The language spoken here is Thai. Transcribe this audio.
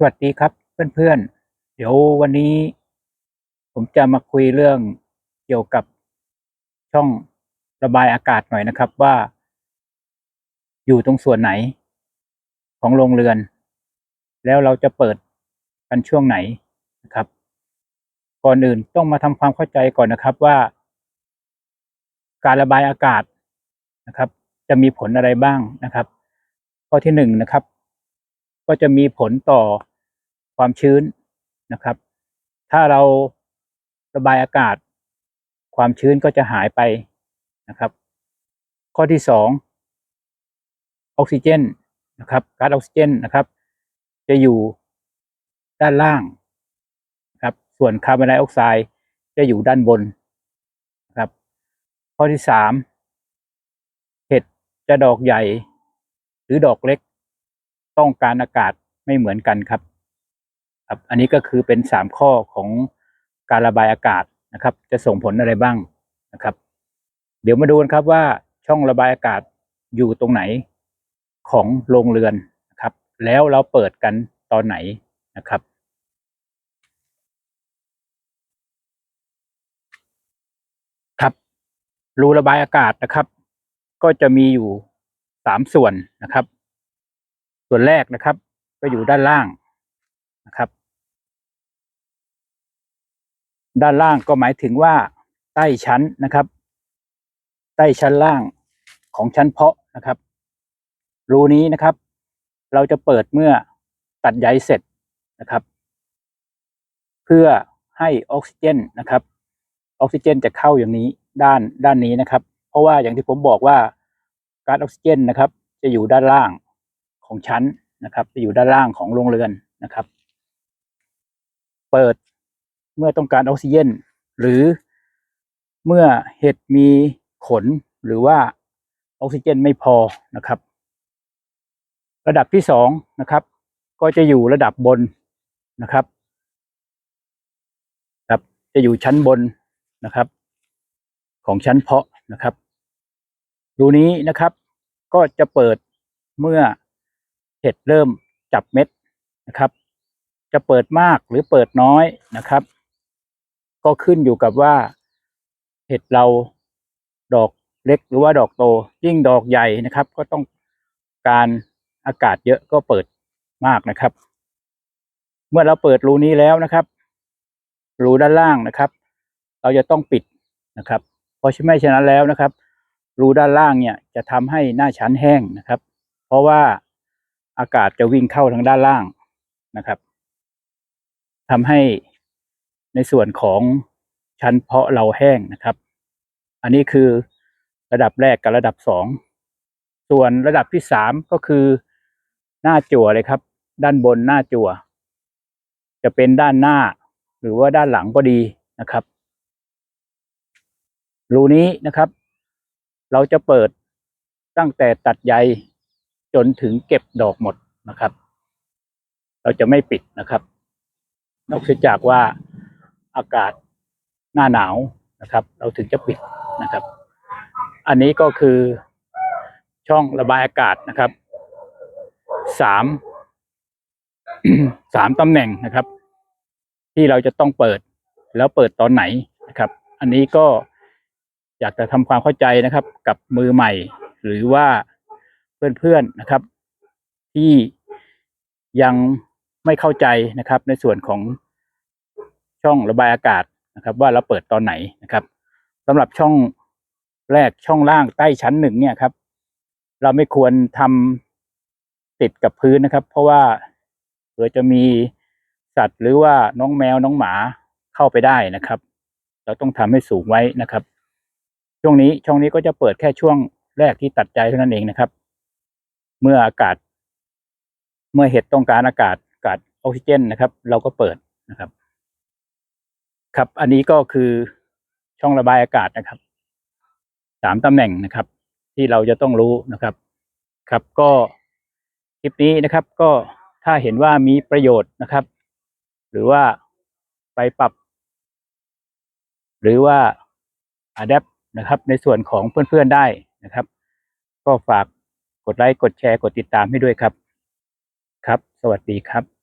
สวัสดีครับเพื่อนๆ เดี๋ยววันนี้ ผมจะมาคุยเรื่องเกี่ยวกับช่องระบายอากาศหน่อยนะครับว่า อยู่ตรงส่วนไหนของโรงเรือน แล้วเราจะเปิดกันช่วงไหนนะครับ ก่อนอื่นต้องมาทำความเข้าใจก่อนนะครับว่า การระบายอากาศนะครับ จะมีผลอะไรบ้างนะครับ ข้อที่หนึ่งนะครับ ก็จะมีผลต่อ ความชื้นนะครับ ถ้าเราระบายอากาศ ความชื้นก็จะหายไปนะครับ ข้อที่สองออกซิเจนนะครับก๊าซออกซิเจนนะครับ จะอยู่ด้านล่างครับ ส่วนคาร์บอนไดออกไซด์จะอยู่ด้านบนครับ ข้อที่สามเห็ดจะดอกใหญ่ หรือดอกเล็ก ต้องการอากาศไม่เหมือนกันครับ ครับอันนี้ก็คือเป็นสามข้อของการระบายอากาศนะครับ จะส่งผลอะไรบ้างนะครับ เดี๋ยวมาดูกันครับว่าช่องระบายอากาศอยู่ตรงไหนของโรงเรือนนะครับ แล้วเราเปิดกันตอนไหนนะครับครับ รูระบายอากาศนะครับ ก็จะมีอยู่สามส่วนนะครับ ส่วนแรกนะครับ ก็อยู่ด้านล่างนะครับ ด้านล่างก็หมายถึงว่า ใต้ชั้นนะครับ ใต้ชั้นล่างของชั้นเพาะนะครับ รูนี้นะครับ เราจะเปิดเมื่อตัดใยเสร็จนะครับ เพื่อให้ออกซิเจนนะครับ ออกซิเจนจะเข้าอย่างนี้ด้านด้านนี้นะครับ เพราะว่าอย่างที่ผมบอกว่าก๊าซออกซิเจนนะครับ จะอยู่ด้านล่างของชั้นนะครับ จะอยู่ด้านล่างของโรงเรือนนะครับ เปิด เมื่อต้องการออกซิเจนหรือเมื่อเห็ดมีขนหรือว่าออกซิเจนไม่พอนะครับ ระดับที่สองนะครับ ก็จะอยู่ระดับบนนะครับครับจะอยู่ชั้นบนนะครับ ของชั้นเพาะนะครับรูนี้นะครับ ก็จะเปิดเมื่อเห็ดเริ่มจับเม็ดนะครับ จะเปิดมากหรือเปิดน้อยนะครับ ก็ขึ้นอยู่กับว่าเห็ดเราดอกเล็กหรือว่าดอกโต ยิ่งดอกใหญ่นะครับ ก็ต้องการอากาศเยอะก็เปิดมากนะครับ เมื่อเราเปิดรูนี้แล้วนะครับ รูด้านล่างนะครับ เราจะต้องปิดนะครับ เพราะไม่ฉะนั้นแล้วนะครับ รูด้านล่างเนี่ยจะทำให้หน้าชั้นแห้งนะครับ เพราะว่าอากาศจะวิ่งเข้าทางด้านล่างนะครับทำให้ ในส่วนของชั้นเพาะเราแห้งนะครับ อันนี้คือระดับแรกกับระดับสองส่วนระดับที่สามก็คือหน้าจั่วเลยครับ ด้านบนหน้าจั่ว จะเป็นด้านหน้า หรือว่าด้านหลังก็ดีนะครับ รูนี้นะครับ เราจะเปิดตั้งแต่ตัดใยจนถึงเก็บดอกหมดนะครับ เราจะไม่ปิดนะครับ นอกจากว่า อากาศหน้าหนาวนะครับ เราถึงจะปิดนะครับ อันนี้ก็คือช่องระบายอากาศนะครับสามสามตำแหน่งนะครับ ที่เราจะต้องเปิดแล้วเปิดตอนไหนนะครับ อันนี้ก็อยากจะทำความเข้าใจนะครับ กับมือใหม่ หรือว่าเพื่อนๆนะครับ ที่ยังไม่เข้าใจนะครับในส่วนของ ช่องระบายอากาศนะครับ ว่าเราเปิดตอนไหนนะครับสำหรับช่องแรกช่องล่างใต้ชั้นหนึ่งเนี่ยครับ เราไม่ควรทำติดกับพื้นนะครับ เพราะว่าเผื่อจะมีสัตว์หรือว่าน้องแมวน้องหมาเข้าไปได้นะครับ เราต้องทำให้สูงไว้นะครับ ช่วงนี้ช่องนี้ก็จะเปิดแค่ช่วงแรกที่ตัดใจเท่านั้นเองนะครับ เมื่ออากาศ เมื่อเห็ดต้องการอากาศอากาศออกซิเจนนะครับ เราก็เปิดนะครับ ครับ อันนี้ก็คือช่องระบายอากาศนะครับสามตำแหน่งนะครับ ที่เราจะต้องรู้นะครับ ครับก็คลิปนี้นะครับ ก็ถ้าเห็นว่ามีประโยชน์นะครับ หรือว่าไปปรับ หรือว่าอัดแอปนะครับ ในส่วนของเพื่อนๆได้นะครับ ก็ฝากกดไลค์กดแชร์กดติดตามให้ด้วยครับ ครับ สวัสดีครับ